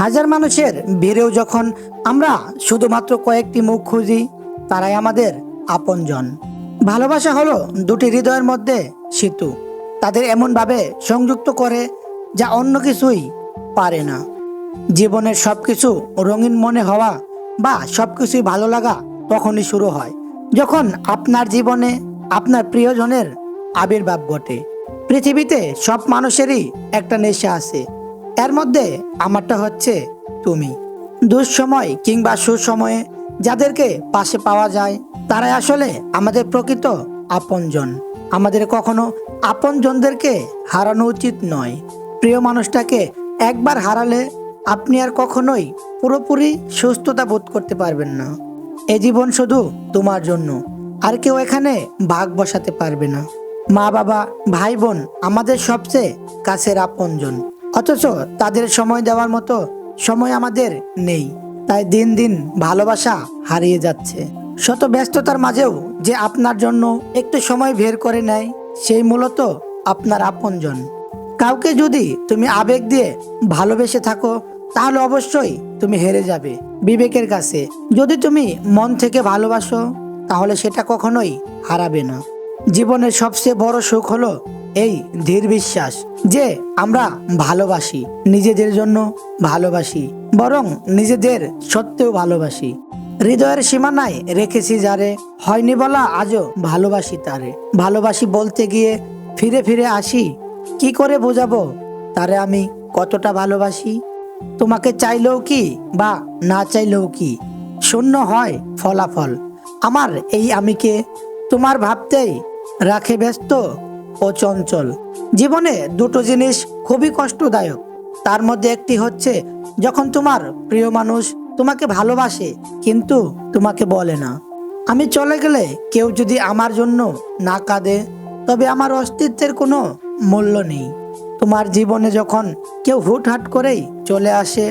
হাজার মানুষের ভিড়েও যখন আমরা শুধুমাত্র কয়েকটি মুখ খুঁজি, তারাই আমাদের আপনজন। ভালোবাসা হলো দুটি হৃদয়ের মধ্যে সেতু। তাদের এমনভাবে সংযুক্ত করে যা অন্য কিছুই পারে না। জীবনের সব কিছু রঙিন মনে হওয়া বা সব কিছুই ভালো লাগা তখনই শুরু হয়, যখন আপনার জীবনে আপনার প্রিয়জনের আবির্ভাব ঘটে। পৃথিবীতে সব মানুষেরই একটা নেশা আছে এর মধ্যে আমারটা হচ্ছে তুমি। দুঃসময় কিংবা সুসময়ে যাদেরকে পাশে পাওয়া যায়, তারাই আসলে আমাদের প্রকৃত আপনজন। আমাদের কখনো আপনজনদেরকে হারানো উচিত নয়। প্রিয় মানুষটাকে একবার হারালে আপনি আর কখনোই পুরোপুরি সুস্থতা বোধ করতে পারবেন না। এ জীবন শুধু তোমার জন্য, আর কেউ এখানে ভাগ বসাতে পারবে না। মা বাবা ভাই বোন আমাদের সবচেয়ে কাছের আপনজন। অথচ তাদের সময় দেওয়ার মতো সময় আমাদের নেই। তাই দিন দিন ভালোবাসা হারিয়ে যাচ্ছে। শত ব্যস্ততার মাঝেও যে আপনার জন্য একটু সময় বের করে নেয়, সেই মূলত আপনার আপনজন। কাউকে যদি তুমি আবেগ দিয়ে ভালোবেসে থাকো, তাহলে অবশ্যই তুমি হেরে যাবে বিবেকের কাছে। যদি তুমি মন থেকে ভালোবাসো, তাহলে সেটা কখনোই হারাবে না। জীবনের সবচেয়ে বড় সুখ হলো এই ধীর বিশ্বাস। যে আমরা ভালোবাসি, নিজেদের জন্য ভালোবাসি, বরং নিজেদের সত্যিও ভালোবাসি। হৃদয়ের সীমানায় রেখেছি যারে, হয়নি বলা আজও ভালোবাসি তারে। ভালোবাসি বলতে গিয়ে ফিরে ফিরে আসি, কি করে বোঝাবো? তারে আমি কতটা ভালোবাসি? তোমাকে চাইলেও কি বা না চাইলেও কি? শূন্য হয় ফলাফল। আমার এই আমিকে তোমার ভাবতেই রাখে ব্যস্ত ও চঞ্চল। জীবনে দুটো জিনিস খুবই কষ্টদায়ক। তার মধ্যে একটি হচ্ছে, যখন তোমার প্রিয় মানুষ তোমাকে ভালোবাসে, কিন্তু তোমাকে বলে না। আমি চলে গেলে কেউ যদি আমার জন্য না কাঁদে, তবে আমার অস্তিত্বের কোনো মূল্য নেই। তোমার জীবনে যখন কেউ হুটহাট করেই চলে আসে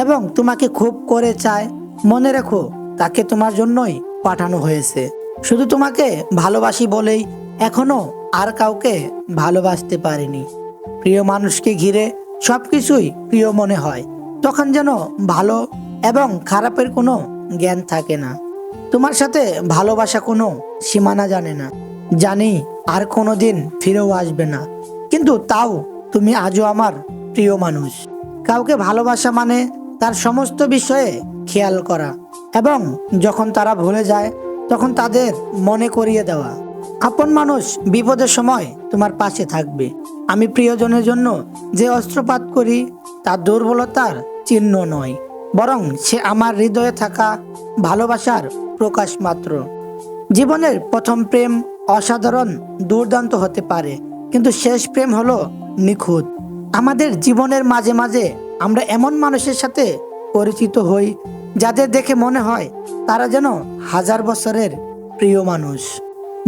এবং তোমাকে খুব করে চায়, মনে রেখো তাকে তোমার জন্যই পাঠানো হয়েছে। শুধু তোমাকে ভালোবাসি বলেই এখনও আর কাউকে ভালোবাসতে পারিনি। প্রিয় মানুষকে ঘিরে সব কিছুই প্রিয় মনে হয়। তখন যেন ভালো এবং খারাপের কোনো জ্ঞান থাকে না। তোমার সাথে ভালোবাসা কোনো সীমানা জানে না। জানি আর কোনো দিন ফিরেও আসবে না। কিন্তু তাও তুমি আজও আমার প্রিয় মানুষ। কাউকে ভালোবাসা মানে তার সমস্ত বিষয়ে খেয়াল করা এবং যখন তারা ভুলে যায়, তখন তাদের মনে করিয়ে দেওয়া। আপন মানুষ বিপদের সময় তোমার পাশে থাকবে। আমি প্রিয়জনের জন্য যে অস্ত্রপাত করি তা দুর্বলতার চিহ্ন নয়, বরং সে আমার হৃদয়ে থাকা ভালোবাসার প্রকাশ মাত্র। জীবনের প্রথম প্রেম অসাধারণ দুর্দান্ত হতে পারে, কিন্তু শেষ প্রেম হলো নিখুঁত। আমাদের জীবনের মাঝে মাঝে আমরা এমন মানুষের সাথে পরিচিত হই, যাদের দেখে মনে হয় তারা যেন হাজার বছরের প্রিয় মানুষ।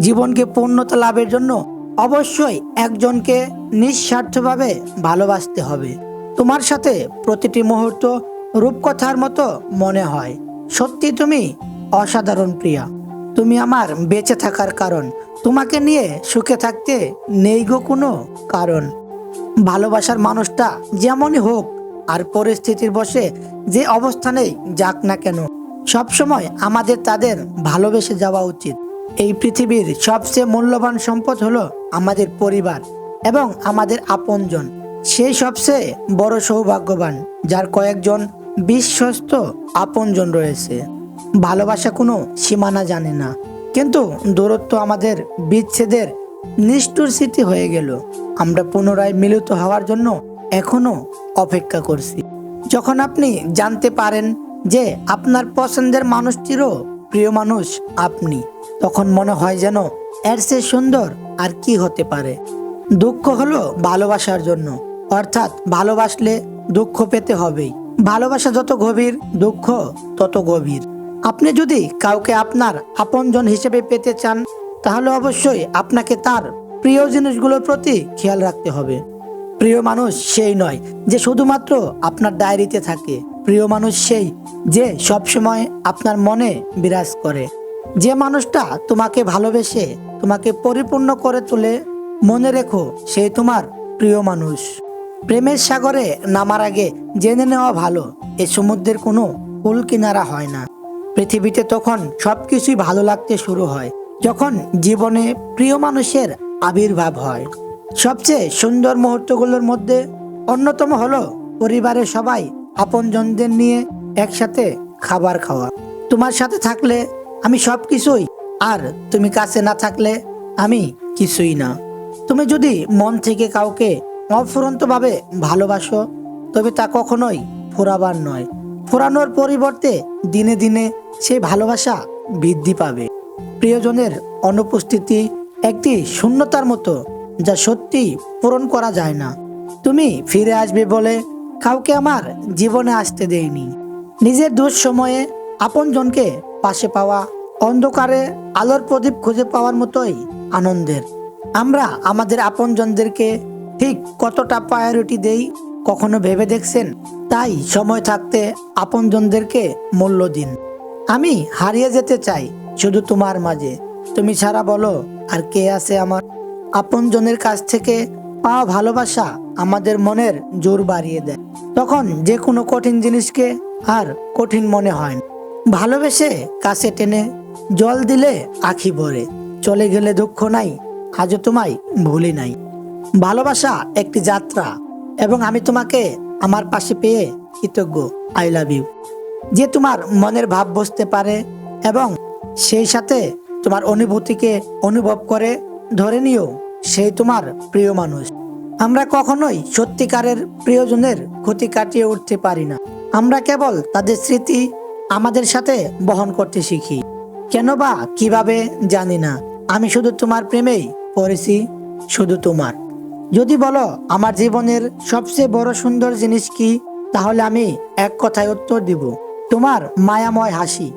জীবনকে পূর্ণতা লাভের জন্য অবশ্যই একজনকে নিঃস্বার্থভাবে ভালোবাসতে হবে। তোমার সাথে প্রতিটি মুহূর্ত রূপকথার মতো মনে হয়। সত্যি তুমি অসাধারণ প্রিয়া। তুমি আমার বেঁচে থাকার কারণ। তোমাকে নিয়ে সুখে থাকতে নেই গো কোনো কারণ। ভালোবাসার মানুষটা যেমনই হোক, আর পরিস্থিতির বসে যে অবস্থানেই যাক না কেন, সবসময় আমাদের তাদের ভালোবেসে যাওয়া উচিত। এই পৃথিবীর সবচেয়ে মূল্যবান সম্পদ হলো আমাদের পরিবার এবং আমাদের আপনজন। সেই সবচেয়ে বড় সৌভাগ্যবান, যার কয়েকজন বিশ্বস্ত আপনজন রয়েছে। ভালোবাসা কোনো সীমানা জানে না, কিন্তু দূরত্ব আমাদের বিচ্ছেদের নিষ্ঠুর স্মৃতি হয়ে গেল। আমরা পুনরায় মিলিত হওয়ার জন্য এখনও অপেক্ষা করছি। যখন আপনি জানতে পারেন যে আপনার পছন্দের মানুষটিরও প্রিয় মানুষ আপনি তখন মনে হয় যেন এর চেয়ে সুন্দর আর কি হতে পারে। দুঃখ হলো ভালোবাসার জন্য। অর্থাৎ ভালোবাসলে দুঃখ পেতে হবেই। ভালোবাসা যত গভীর, দুঃখ তত গভীর। আপনি যদি কাউকে আপনার আপনজন হিসেবে পেতে চান, তাহলে অবশ্যই আপনাকে তার প্রিয় জিনিসগুলোর প্রতি খেয়াল রাখতে হবে। প্রিয় মানুষ সেই নয় যে শুধুমাত্র আপনার ডায়েরিতে থাকে। প্রিয় মানুষ সেই যে সবসময় আপনার মনে বিরাজ করে। যে মানুষটা তোমাকে ভালোবেসে তোমাকে পরিপূর্ণ করে তোলে, মনে রেখো সেই তোমার প্রিয় মানুষ। প্রেমের সাগরে নামার আগে জেনে নেওয়া ভালো, এ সমুদ্রের কোনো কুল কিনারা হয় না। পৃথিবীতে তখন সবকিছুই ভালো লাগতে শুরু হয়, যখন জীবনে প্রিয় মানুষের আবির্ভাব হয়। সবচেয়ে সুন্দর মুহূর্তগুলোর মধ্যে অন্যতম হলো পরিবারের সবাই আপনজনদের নিয়ে একসাথে খাবার খাওয়া। তোমার সাথে থাকলে আমি সব কিছুই আর তুমি কাছে না থাকলে আমি কিছুই না। তুমি যদি মন থেকে কাউকে অফুরন্তভাবে ভালোবাসো, তবে তা কখনোই ফোরাবার নয়। ফোরানোর পরিবর্তে দিনে দিনে সেই ভালোবাসা বৃদ্ধি পাবে। প্রিয়জনের অনুপস্থিতি একটি শূন্যতার মতো, যা সত্যি পূরণ করা যায় না। তুমি ফিরে আসবে বলে কাউকে আমার জীবনে আসতে দেয়নি। নিজের দুঃসময়ে আপনজনকে পাশে পাওয়া, অন্ধকারে আলোর প্রদীপ খুঁজে পাওয়ার মতোই আনন্দের। আমরা আমাদের আপনজনদেরকে ঠিক কতটা প্রায়োরিটি দেই কখনো ভেবে দেখছেন? তাই সময় থাকতে আপনজনদেরকে মূল্য দিন। আমি হারিয়ে যেতে চাই শুধু তোমার মাঝে। তুমি ছাড়া বলো আর কে আছে আমার? আপনজনের কাছ থেকে পাওয়া ভালোবাসা আমাদের মনের জোর বাড়িয়ে দেয়। তখন যে কোনো কঠিন জিনিসকে আর কঠিন মনে হয় না। ভালোবেসে কাছে টেনে জল দিলে আখি ভরে। চলে গেলে দুঃখ নাই, আজও তোমায় ভুলি নাই। ভালোবাসা একটি যাত্রা, এবং আমি তোমাকে আমার পাশে পেয়ে কৃতজ্ঞ। আই লাভ ইউ যে তোমার মনের ভাব বুঝতে পারে, এবং সেই সাথে তোমার অনুভূতিকে অনুভব করে, ধরে নিও সেই তোমার প্রিয় মানুষ। আমরা কখনোই সত্যিকারের প্রিয়জনের ক্ষতি কাটিয়ে উঠতে পারি না। আমরা কেবল তাদের স্মৃতি আমাদের সাথে বহন করতে শিখি। কেন বা কীভাবে জানি না। আমি শুধু তোমার প্রেমেই পড়েছি, শুধু তোমার। যদি বলো, আমার জীবনের সবচেয়ে বড় সুন্দর জিনিস কি, তাহলে আমি এক কথায় উত্তর দিব, তোমার মায়াময় হাসি।